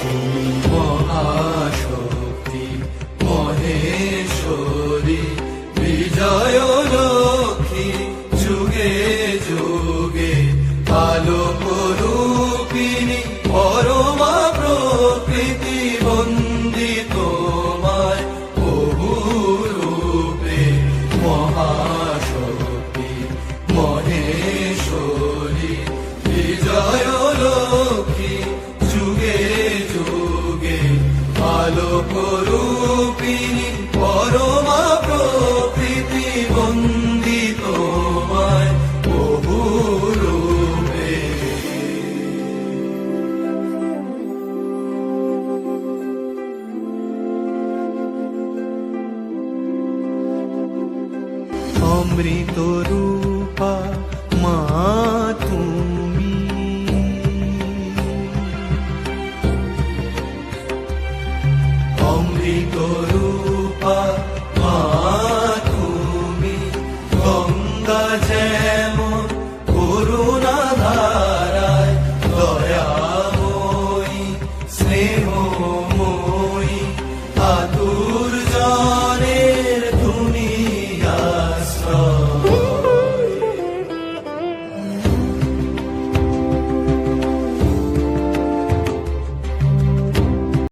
তুমি বিজয় লক্ষ্মী যুগে যুগে রূপিণী পরমা প্রকৃতি বন্দি আলোক রূপিণী পরমা প্রকৃতি বন্দি তোমায় বহু রূপে। অমৃত রূপা অমৃত রূপা মা তুমি গঙ্গা যেমন